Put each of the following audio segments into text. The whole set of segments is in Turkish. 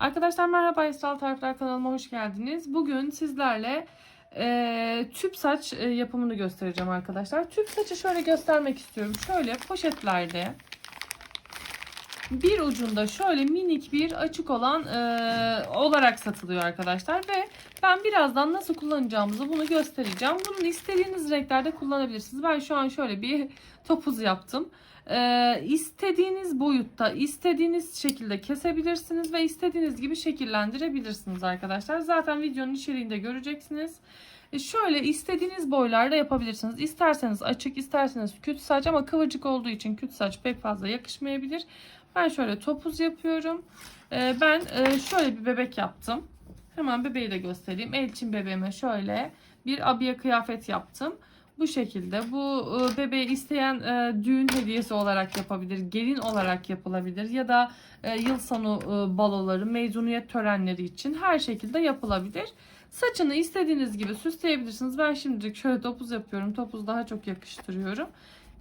Arkadaşlar merhaba Esral Tarifler kanalıma hoş geldiniz. Bugün sizlerle e, tüp saç e, yapımını göstereceğim arkadaşlar. Tüp saçı şöyle göstermek istiyorum. Şöyle poşetlerde bir ucunda şöyle minik bir açık olan e, olarak satılıyor arkadaşlar ve ben birazdan nasıl kullanacağımızı bunu göstereceğim. Bunu istediğiniz renklerde kullanabilirsiniz. Ben şu an şöyle bir topuz yaptım. Ee, istediğiniz boyutta, istediğiniz şekilde kesebilirsiniz ve istediğiniz gibi şekillendirebilirsiniz arkadaşlar. Zaten videonun içeriğinde göreceksiniz. E, şöyle istediğiniz boylarda yapabilirsiniz. İsterseniz açık, isterseniz küt saç ama kıvırcık olduğu için küt saç pek fazla yakışmayabilir. Ben şöyle topuz yapıyorum. Ee, ben e, şöyle bir bebek yaptım. Hemen bebeği de göstereyim. Elçin bebeğime şöyle bir abiye kıyafet yaptım. Bu şekilde bu e, bebeği isteyen e, düğün hediyesi olarak yapabilir, gelin olarak yapılabilir ya da yıl sonu baloları, mezuniyet törenleri için her şekilde yapılabilir. Saçını istediğiniz gibi süsleyebilirsiniz. Ben şimdilik şöyle topuz yapıyorum. Topuz daha çok yakıştırıyorum.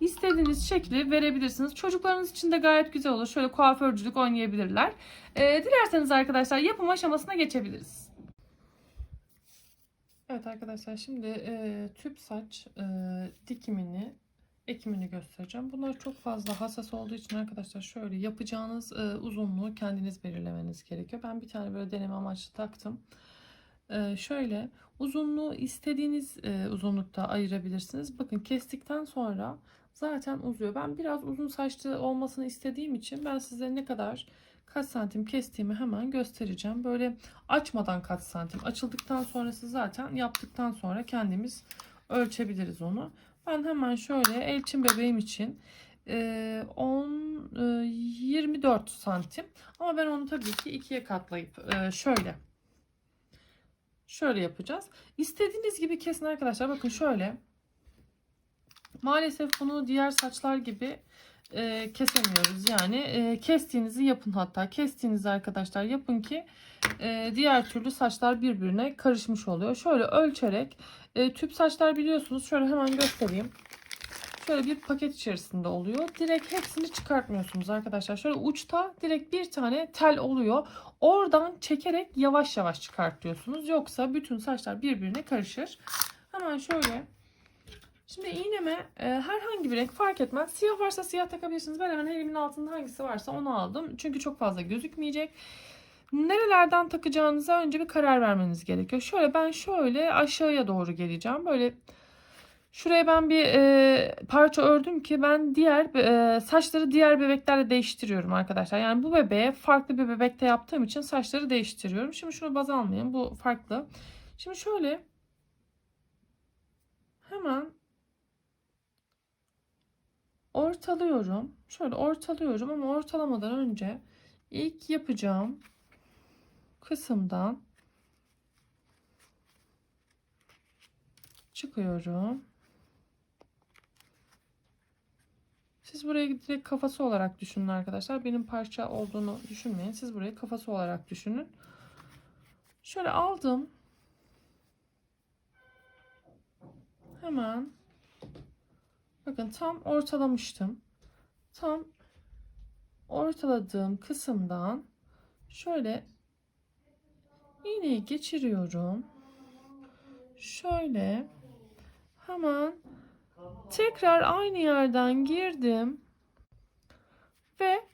İstediğiniz şekli verebilirsiniz. Çocuklarınız için de gayet güzel olur. Şöyle kuaförcülük oynayabilirler. E, dilerseniz arkadaşlar yapım aşamasına geçebiliriz. Evet arkadaşlar şimdi e, tüp saç e, dikimini ekimini göstereceğim. Bunlar çok fazla hassas olduğu için arkadaşlar şöyle yapacağınız e, uzunluğu kendiniz belirlemeniz gerekiyor. Ben bir tane böyle deneme amaçlı taktım. E, şöyle uzunluğu istediğiniz e, uzunlukta ayırabilirsiniz. Bakın kestikten sonra zaten uzuyor. Ben biraz uzun saçlı olmasını istediğim için ben size ne kadar kaç santim kestiğimi hemen göstereceğim. Böyle açmadan kaç santim. Açıldıktan sonrası zaten yaptıktan sonra kendimiz ölçebiliriz onu. Ben hemen şöyle elçin bebeğim için e, 10 e, 24 santim ama ben onu tabii ki ikiye katlayıp e, şöyle şöyle yapacağız. İstediğiniz gibi kesin arkadaşlar. Bakın şöyle. Maalesef bunu diğer saçlar gibi e, kesemiyoruz. Yani e, kestiğinizi yapın hatta. Kestiğinizi arkadaşlar yapın ki e, diğer türlü saçlar birbirine karışmış oluyor. Şöyle ölçerek e, tüp saçlar biliyorsunuz. Şöyle hemen göstereyim. Şöyle bir paket içerisinde oluyor. Direkt hepsini çıkartmıyorsunuz arkadaşlar. Şöyle uçta direkt bir tane tel oluyor. Oradan çekerek yavaş yavaş çıkartıyorsunuz. Yoksa bütün saçlar birbirine karışır. Hemen şöyle Şimdi iğneme e, herhangi bir renk fark etmez. Siyah varsa siyah takabilirsiniz. Ben hemen elimin altında hangisi varsa onu aldım. Çünkü çok fazla gözükmeyecek. Nerelerden takacağınıza önce bir karar vermeniz gerekiyor. Şöyle ben şöyle aşağıya doğru geleceğim. Böyle şuraya ben bir e, parça ördüm ki ben diğer e, saçları diğer bebeklerle değiştiriyorum arkadaşlar. Yani bu bebeğe farklı bir bebekte yaptığım için saçları değiştiriyorum. Şimdi şunu baz almayayım. Bu farklı. Şimdi şöyle hemen ortalıyorum. Şöyle ortalıyorum ama ortalamadan önce ilk yapacağım kısımdan çıkıyorum. Siz burayı direkt kafası olarak düşünün arkadaşlar. Benim parça olduğunu düşünmeyin. Siz burayı kafası olarak düşünün. Şöyle aldım. Hemen Bakın tam ortalamıştım. Tam ortaladığım kısımdan şöyle iğneyi geçiriyorum. Şöyle hemen tekrar aynı yerden girdim ve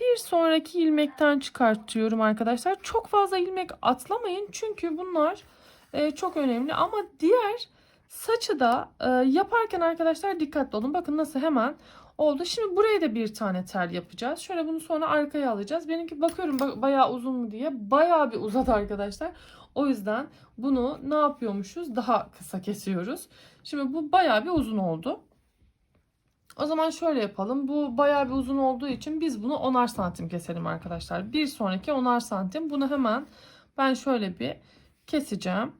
bir sonraki ilmekten çıkartıyorum arkadaşlar. Çok fazla ilmek atlamayın çünkü bunlar e, çok önemli ama diğer Saçı da e, yaparken arkadaşlar dikkatli olun. Bakın nasıl hemen oldu. Şimdi buraya da bir tane tel yapacağız. Şöyle bunu sonra arkaya alacağız. Benimki bakıyorum bayağı uzun mu diye. Bayağı bir uzadı arkadaşlar. O yüzden bunu ne yapıyormuşuz? Daha kısa kesiyoruz. Şimdi bu bayağı bir uzun oldu. O zaman şöyle yapalım. Bu bayağı bir uzun olduğu için biz bunu 10'ar santim keselim arkadaşlar. Bir sonraki 10'ar santim. Bunu hemen ben şöyle bir keseceğim.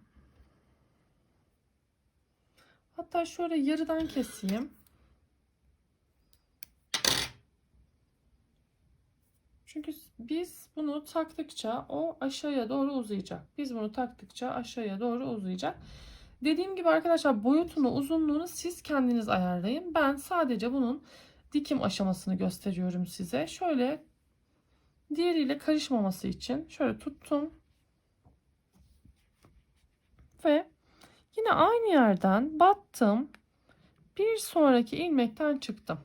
Hatta şöyle yarıdan keseyim. Çünkü biz bunu taktıkça o aşağıya doğru uzayacak. Biz bunu taktıkça aşağıya doğru uzayacak. Dediğim gibi arkadaşlar boyutunu, uzunluğunu siz kendiniz ayarlayın. Ben sadece bunun dikim aşamasını gösteriyorum size. Şöyle diğeriyle karışmaması için şöyle tuttum. Ve yine aynı yerden battım. Bir sonraki ilmekten çıktım.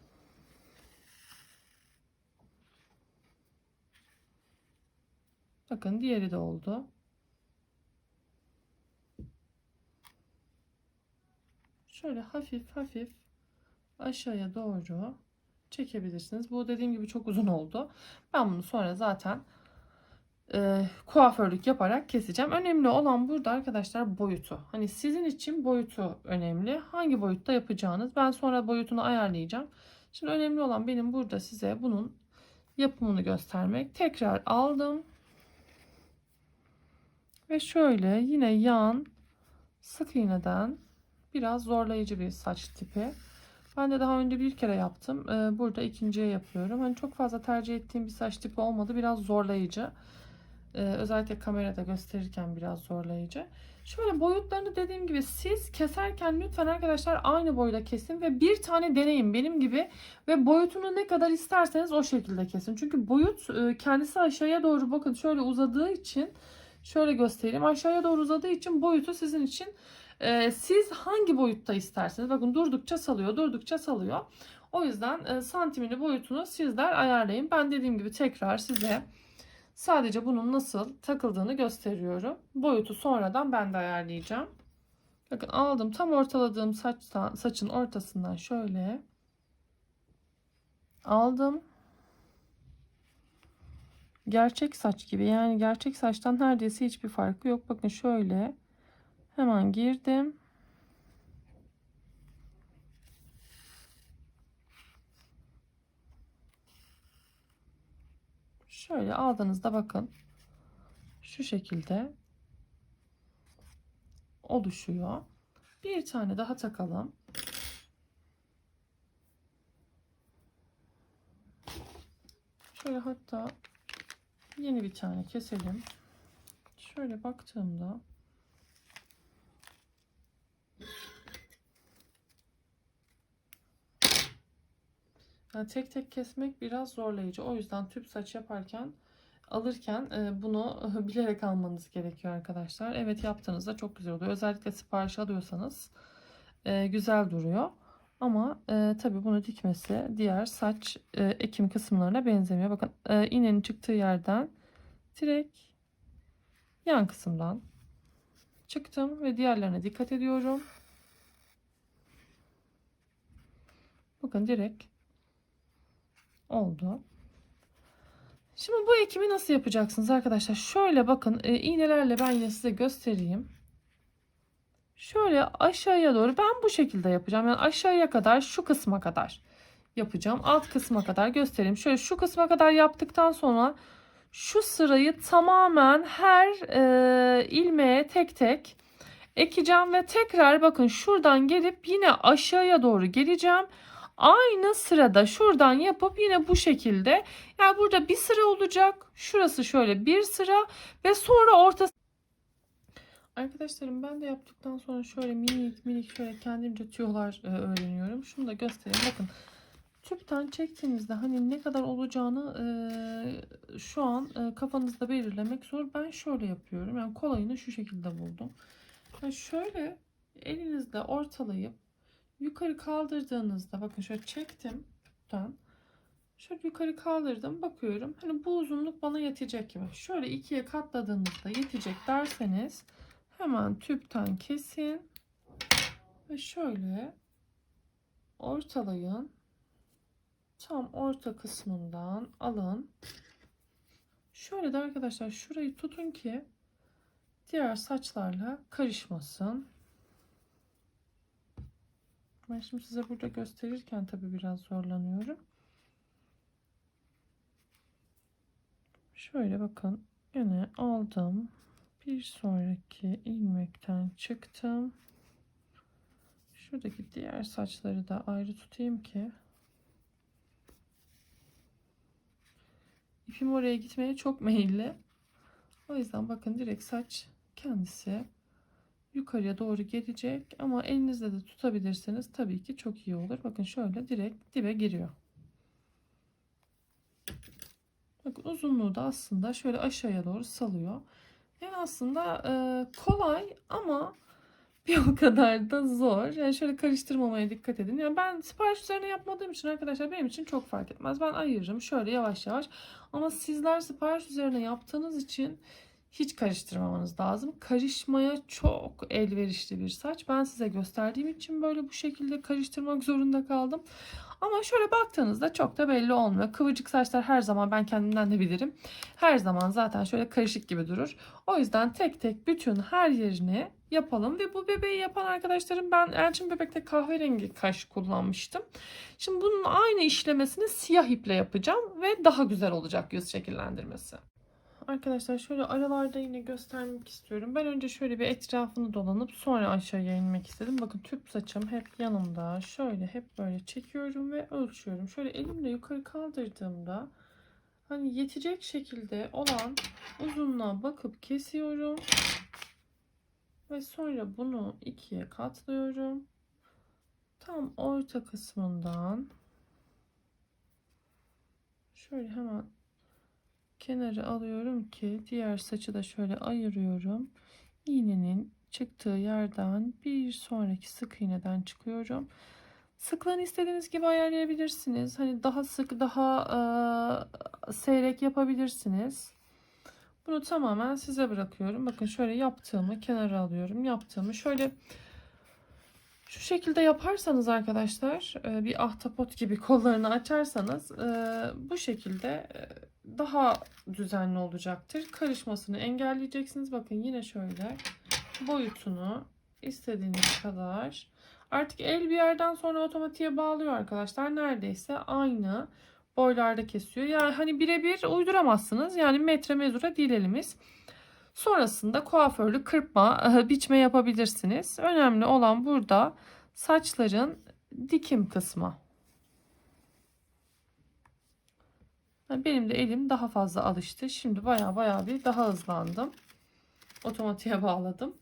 Bakın diğeri de oldu. Şöyle hafif hafif aşağıya doğru çekebilirsiniz. Bu dediğim gibi çok uzun oldu. Ben bunu sonra zaten e, kuaförlük yaparak keseceğim. Önemli olan burada arkadaşlar boyutu. Hani sizin için boyutu önemli. Hangi boyutta yapacağınız. Ben sonra boyutunu ayarlayacağım. Şimdi önemli olan benim burada size bunun yapımını göstermek. Tekrar aldım. Ve şöyle yine yan sık iğneden biraz zorlayıcı bir saç tipi. Ben de daha önce bir kere yaptım. Ee, Burada ikinciye yapıyorum. Hani çok fazla tercih ettiğim bir saç tipi olmadı. Biraz zorlayıcı. Ee, Özellikle kamerada gösterirken biraz zorlayıcı. Şöyle boyutlarını dediğim gibi siz keserken lütfen arkadaşlar aynı boyda kesin ve bir tane deneyin benim gibi ve boyutunu ne kadar isterseniz o şekilde kesin. Çünkü boyut e, kendisi aşağıya doğru bakın şöyle uzadığı için şöyle göstereyim. Aşağıya doğru uzadığı için boyutu sizin için ee, siz hangi boyutta isterseniz bakın durdukça salıyor durdukça salıyor. O yüzden e, santimini boyutunu sizler ayarlayın. Ben dediğim gibi tekrar size sadece bunun nasıl takıldığını gösteriyorum. Boyutu sonradan ben de ayarlayacağım. Bakın aldım tam ortaladığım saçtan, saçın ortasından şöyle aldım. Gerçek saç gibi yani gerçek saçtan neredeyse hiçbir farkı yok. Bakın şöyle Hemen girdim. Şöyle aldığınızda bakın. Şu şekilde oluşuyor. Bir tane daha takalım. Şöyle hatta yeni bir tane keselim. Şöyle baktığımda Yani tek tek kesmek biraz zorlayıcı. O yüzden tüp saç yaparken alırken e, bunu bilerek almanız gerekiyor arkadaşlar. Evet yaptığınızda çok güzel oluyor. Özellikle sipariş alıyorsanız e, güzel duruyor. Ama e, tabii bunu dikmesi diğer saç e, ekim kısımlarına benzemiyor. Bakın e, iğnenin çıktığı yerden direkt yan kısımdan çıktım ve diğerlerine dikkat ediyorum. Bakın direkt oldu. Şimdi bu ekimi nasıl yapacaksınız arkadaşlar? Şöyle bakın e, iğnelerle ben yine size göstereyim. Şöyle aşağıya doğru ben bu şekilde yapacağım. Yani aşağıya kadar şu kısma kadar yapacağım. Alt kısma kadar göstereyim. Şöyle şu kısma kadar yaptıktan sonra şu sırayı tamamen her e, ilmeğe tek tek ekeceğim ve tekrar bakın şuradan gelip yine aşağıya doğru geleceğim. Aynı sırada şuradan yapıp yine bu şekilde yani burada bir sıra olacak. Şurası şöyle bir sıra ve sonra ortası Arkadaşlarım ben de yaptıktan sonra şöyle minik minik şöyle kendimce tüyolar e, öğreniyorum. Şunu da göstereyim. Bakın tüpten çektiğinizde hani ne kadar olacağını e, şu an e, kafanızda belirlemek zor. Ben şöyle yapıyorum. Yani kolayını şu şekilde buldum. Yani şöyle elinizle ortalayıp yukarı kaldırdığınızda bakın şöyle çektim tüpten. Şöyle yukarı kaldırdım bakıyorum. Hani bu uzunluk bana yetecek mi? Şöyle ikiye katladığınızda yetecek derseniz hemen tüpten kesin. Ve şöyle ortalayın. Tam orta kısmından alın. Şöyle de arkadaşlar şurayı tutun ki diğer saçlarla karışmasın. Ben şimdi size burada gösterirken tabi biraz zorlanıyorum. Şöyle bakın yine aldım. Bir sonraki ilmekten çıktım. Şuradaki diğer saçları da ayrı tutayım ki ipim oraya gitmeye çok meyilli. O yüzden bakın direkt saç kendisi yukarıya doğru gelecek ama elinizle de tutabilirseniz tabii ki çok iyi olur. Bakın şöyle direkt dibe giriyor. Bakın uzunluğu da aslında şöyle aşağıya doğru salıyor. Yani aslında e, kolay ama bir o kadar da zor. Yani şöyle karıştırmamaya dikkat edin. Yani ben sipariş üzerine yapmadığım için arkadaşlar benim için çok fark etmez. Ben ayırırım şöyle yavaş yavaş. Ama sizler sipariş üzerine yaptığınız için hiç karıştırmamanız lazım. Karışmaya çok elverişli bir saç. Ben size gösterdiğim için böyle bu şekilde karıştırmak zorunda kaldım. Ama şöyle baktığınızda çok da belli olmuyor. Kıvırcık saçlar her zaman ben kendimden de bilirim. Her zaman zaten şöyle karışık gibi durur. O yüzden tek tek bütün her yerini yapalım. Ve bu bebeği yapan arkadaşlarım ben Elçin Bebek'te kahverengi kaş kullanmıştım. Şimdi bunun aynı işlemesini siyah iple yapacağım ve daha güzel olacak yüz şekillendirmesi. Arkadaşlar şöyle aralarda yine göstermek istiyorum. Ben önce şöyle bir etrafını dolanıp sonra aşağıya inmek istedim. Bakın tüp saçım hep yanımda. Şöyle hep böyle çekiyorum ve ölçüyorum. Şöyle elimle yukarı kaldırdığımda hani yetecek şekilde olan uzunluğa bakıp kesiyorum. Ve sonra bunu ikiye katlıyorum. Tam orta kısmından şöyle hemen kenarı alıyorum ki diğer saçı da şöyle ayırıyorum. İğnenin çıktığı yerden bir sonraki sık iğneden çıkıyorum. Sıklığını istediğiniz gibi ayarlayabilirsiniz. Hani daha sık, daha e, seyrek yapabilirsiniz. Bunu tamamen size bırakıyorum. Bakın şöyle yaptığımı kenara alıyorum. Yaptığımı şöyle şu şekilde yaparsanız arkadaşlar bir ahtapot gibi kollarını açarsanız bu şekilde daha düzenli olacaktır. Karışmasını engelleyeceksiniz. Bakın yine şöyle boyutunu istediğiniz kadar. Artık el bir yerden sonra otomatiğe bağlıyor arkadaşlar. Neredeyse aynı boylarda kesiyor. Yani hani birebir uyduramazsınız. Yani metre mezura değil elimiz. Sonrasında kuaförlü kırpma, biçme yapabilirsiniz. Önemli olan burada saçların dikim kısmı. Benim de elim daha fazla alıştı. Şimdi baya baya bir daha hızlandım. Otomatiğe bağladım.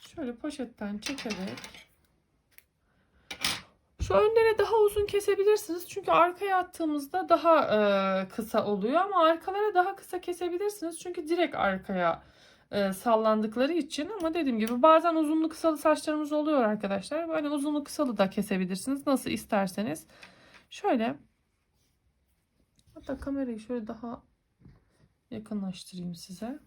Şöyle poşetten çekerek şu önlere daha uzun kesebilirsiniz. Çünkü arkaya attığımızda daha e, kısa oluyor. Ama arkalara daha kısa kesebilirsiniz. Çünkü direkt arkaya e, sallandıkları için. Ama dediğim gibi bazen uzunlu kısalı saçlarımız oluyor arkadaşlar. Böyle uzunlu kısalı da kesebilirsiniz. Nasıl isterseniz. Şöyle. Hatta kamerayı şöyle daha yakınlaştırayım size.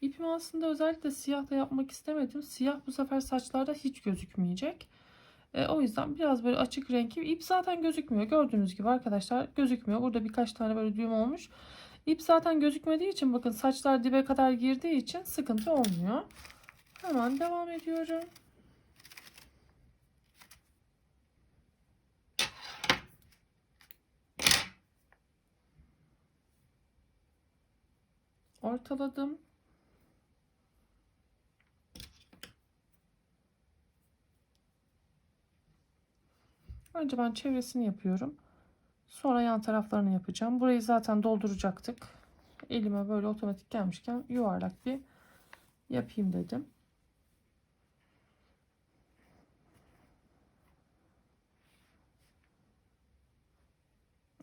İpimi aslında özellikle siyah da yapmak istemedim. Siyah bu sefer saçlarda hiç gözükmeyecek. E, o yüzden biraz böyle açık renkli. İp zaten gözükmüyor. Gördüğünüz gibi arkadaşlar gözükmüyor. Burada birkaç tane böyle düğüm olmuş. İp zaten gözükmediği için bakın saçlar dibe kadar girdiği için sıkıntı olmuyor. Hemen devam ediyorum. Ortaladım. Önce ben çevresini yapıyorum. Sonra yan taraflarını yapacağım. Burayı zaten dolduracaktık. Elime böyle otomatik gelmişken yuvarlak bir yapayım dedim.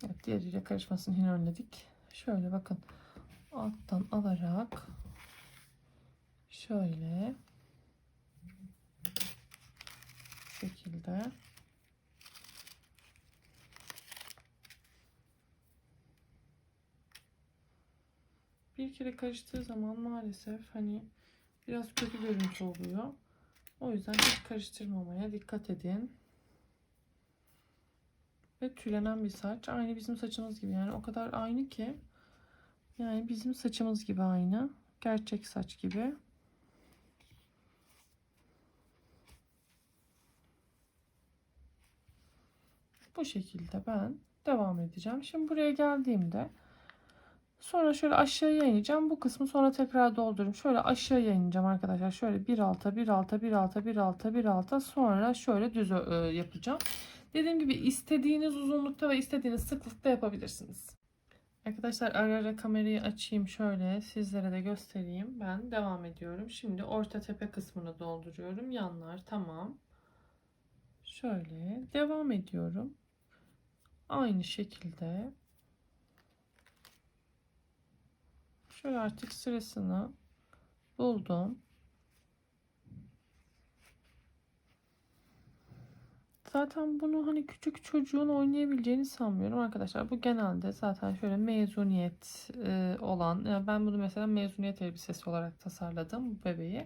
Evet, diğeriyle karışmasını önledik. Şöyle bakın alttan alarak şöyle şekilde bir kere karıştığı zaman maalesef hani biraz kötü görüntü oluyor. O yüzden hiç karıştırmamaya dikkat edin. Ve tülenen bir saç. Aynı bizim saçımız gibi. Yani o kadar aynı ki. Yani bizim saçımız gibi aynı. Gerçek saç gibi. Bu şekilde ben devam edeceğim. Şimdi buraya geldiğimde Sonra şöyle aşağıya ineceğim. Bu kısmı sonra tekrar doldururum. Şöyle aşağıya ineceğim arkadaşlar. Şöyle bir alta, bir alta, bir alta, bir alta, bir alta. Sonra şöyle düz yapacağım. Dediğim gibi istediğiniz uzunlukta ve istediğiniz sıklıkta yapabilirsiniz. Arkadaşlar ara ara kamerayı açayım şöyle sizlere de göstereyim. Ben devam ediyorum. Şimdi orta tepe kısmını dolduruyorum. Yanlar tamam. Şöyle devam ediyorum. aynı şekilde şöyle artık sırasını buldum. Zaten bunu hani küçük çocuğun oynayabileceğini sanmıyorum arkadaşlar. Bu genelde zaten şöyle mezuniyet e, olan. Yani ben bunu mesela mezuniyet elbisesi olarak tasarladım bu bebeği.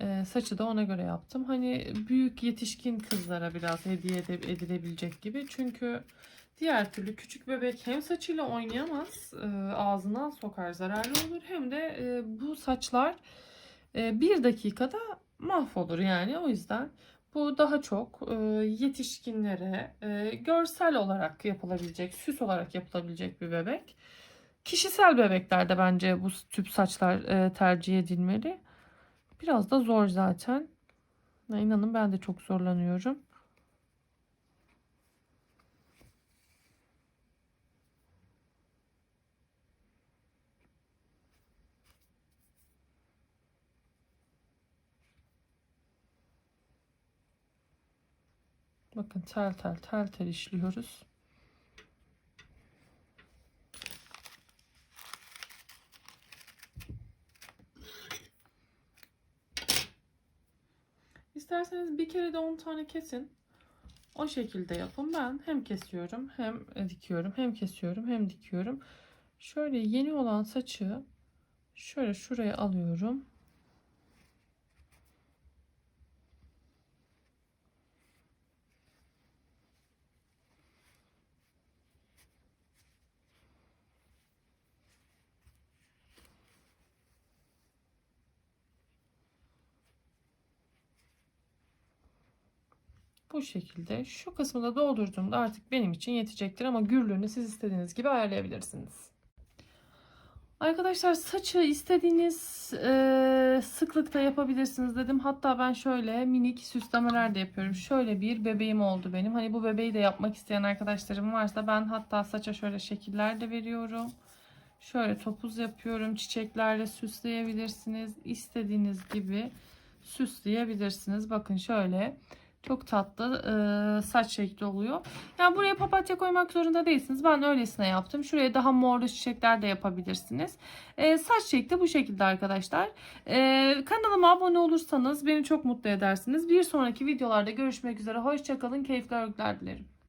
E, saçı da ona göre yaptım. Hani büyük yetişkin kızlara biraz hediye edilebilecek gibi. Çünkü diğer türlü küçük bebek hem saçıyla oynayamaz, e, ağzına sokar zararlı olur. Hem de e, bu saçlar e, bir dakikada mahvolur yani. O yüzden bu daha çok yetişkinlere görsel olarak yapılabilecek, süs olarak yapılabilecek bir bebek. Kişisel bebeklerde bence bu tüp saçlar tercih edilmeli. Biraz da zor zaten. Ya İnanın ben de çok zorlanıyorum. Bakın tel tel tel tel işliyoruz. İsterseniz bir kere de 10 tane kesin. O şekilde yapın. Ben hem kesiyorum hem dikiyorum. Hem kesiyorum hem dikiyorum. Şöyle yeni olan saçı şöyle şuraya alıyorum. Bu şekilde şu kısmı da doldurduğumda artık benim için yetecektir ama gürlüğünü siz istediğiniz gibi ayarlayabilirsiniz. Arkadaşlar saçı istediğiniz e, sıklıkta yapabilirsiniz dedim. Hatta ben şöyle minik süslemeler de yapıyorum. Şöyle bir bebeğim oldu benim. Hani bu bebeği de yapmak isteyen arkadaşlarım varsa ben hatta saça şöyle şekiller de veriyorum. Şöyle topuz yapıyorum. Çiçeklerle süsleyebilirsiniz. İstediğiniz gibi süsleyebilirsiniz. Bakın şöyle çok tatlı saç şekli oluyor. Yani buraya papatya koymak zorunda değilsiniz. Ben öylesine yaptım. Şuraya daha morlu çiçekler de yapabilirsiniz. Saç şekli bu şekilde arkadaşlar. Kanalıma abone olursanız beni çok mutlu edersiniz. Bir sonraki videolarda görüşmek üzere. Hoşçakalın. Keyifli örgüler dilerim.